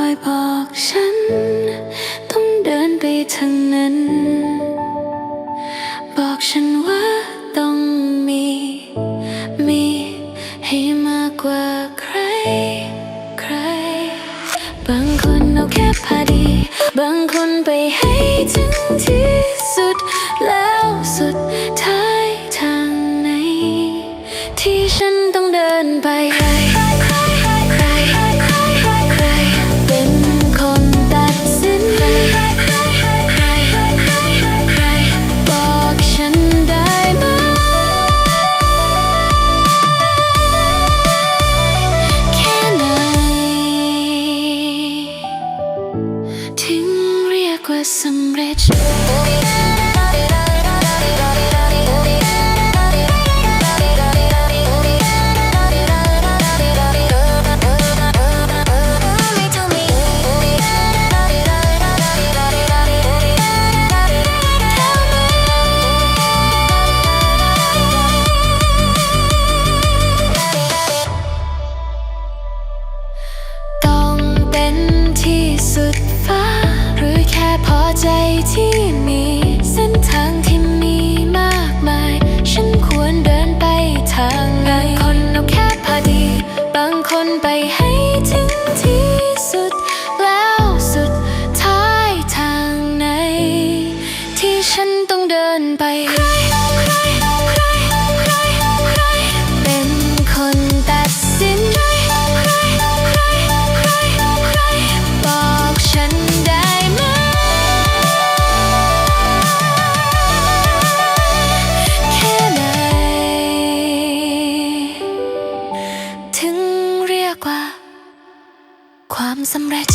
อยบอกฉัน ต้องเดินไปทางนั้น บอกฉันว่าต้องมี มีให้มากกว่าใคร ใคร บางคนเอาแค่พอดี บางคนไปให้ถึงที่สุดแล้วสุดท้ายทางไหนที่ฉัน some rich. 被黑 ความสำเร็จ